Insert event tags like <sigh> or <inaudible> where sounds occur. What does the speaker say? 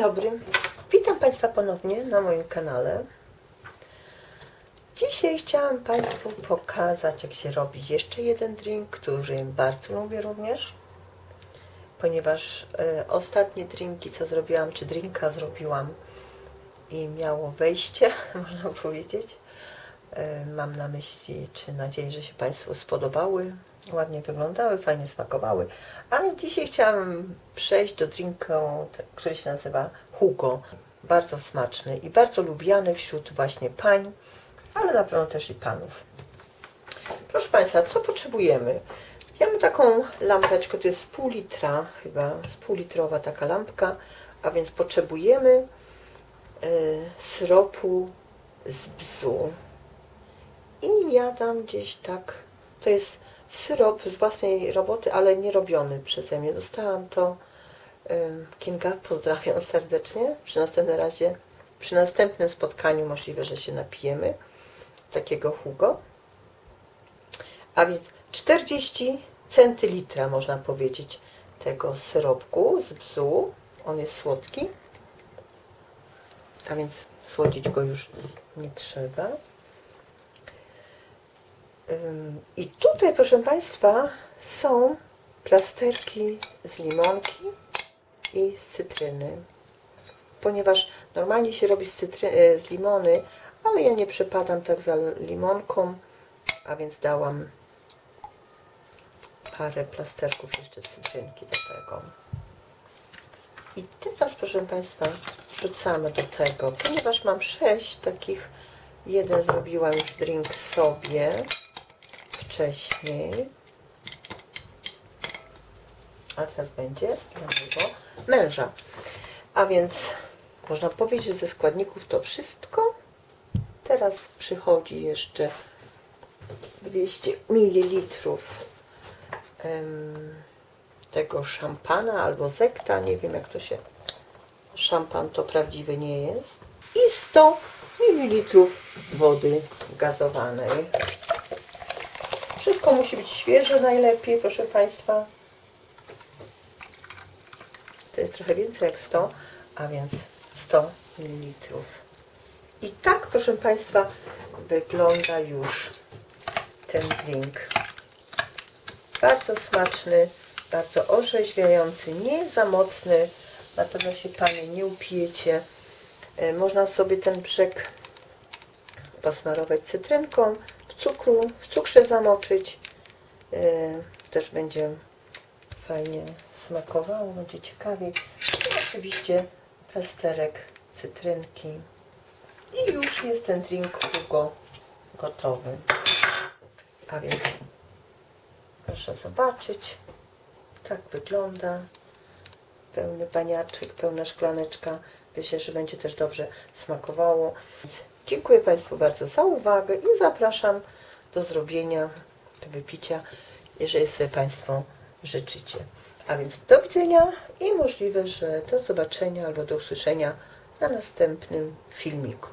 dobry. Witam Państwa ponownie na moim kanale. Dzisiaj chciałam Państwu pokazać, jak się robi jeszcze jeden drink, który bardzo lubię również. Ponieważ e, ostatnie drinki, co zrobiłam, czy drinka zrobiłam i miało wejście, <laughs> można powiedzieć. E, mam na myśli, czy nadzieję, że się Państwu spodobały, ładnie wyglądały, fajnie smakowały. A dzisiaj chciałam przejść do drinku, te- który się nazywa Hugo. Bardzo smaczny i bardzo lubiany wśród właśnie pań, ale na pewno też i panów. Proszę Państwa, co potrzebujemy? Ja mam taką lampeczkę, to jest pół litra, chyba pół litrowa taka lampka, a więc potrzebujemy y, syropu z bzu. I ja dam gdzieś tak, to jest syrop z własnej roboty, ale nie robiony przeze mnie. Dostałam to Kinga, pozdrawiam serdecznie. Przy następnym razie, przy następnym spotkaniu możliwe, że się napijemy takiego Hugo. A więc 40 centylitra można powiedzieć tego syropku z bzu. On jest słodki. A więc słodzić go już nie trzeba. I tutaj, proszę Państwa, są plasterki z limonki i z cytryny. Ponieważ normalnie się robi z, cytry, e, z limony, ale ja nie przepadam tak za limonką, a więc dałam parę plasterków jeszcze cytrynki do tego. I teraz, proszę Państwa, wrzucamy do tego, ponieważ mam sześć takich, jeden zrobiłam już drink sobie wcześniej, a teraz będzie dla mojego męża. A więc można powiedzieć, że ze składników to wszystko. Teraz przychodzi jeszcze 200 ml tego szampana albo zekta, nie wiem jak to się... Szampan to prawdziwy nie jest. I 100 ml wody gazowanej. Wszystko musi być świeże najlepiej, proszę Państwa. To jest trochę więcej jak 100, a więc 100 ml. I tak, proszę Państwa, wygląda już ten drink. Bardzo smaczny, bardzo orzeźwiający, nie za mocny. Na pewno się Panie nie upijecie. E, Można sobie ten brzeg posmarować cytrynką, w cukru, w cukrze zamoczyć. E, Też będzie fajnie smakowało, będzie ciekawie. I oczywiście plasterek cytrynki. I już jest ten drink Hugo gotowy. A więc proszę zobaczyć, tak wygląda. Pełny baniaczek, pełna szklaneczka. Myślę, że będzie też dobrze smakowało. Dziękuję Państwu bardzo za uwagę i zapraszam do zrobienia, do wypicia, jeżeli sobie Państwo życzycie. A więc do widzenia i możliwe, że do zobaczenia albo do usłyszenia na następnym filmiku.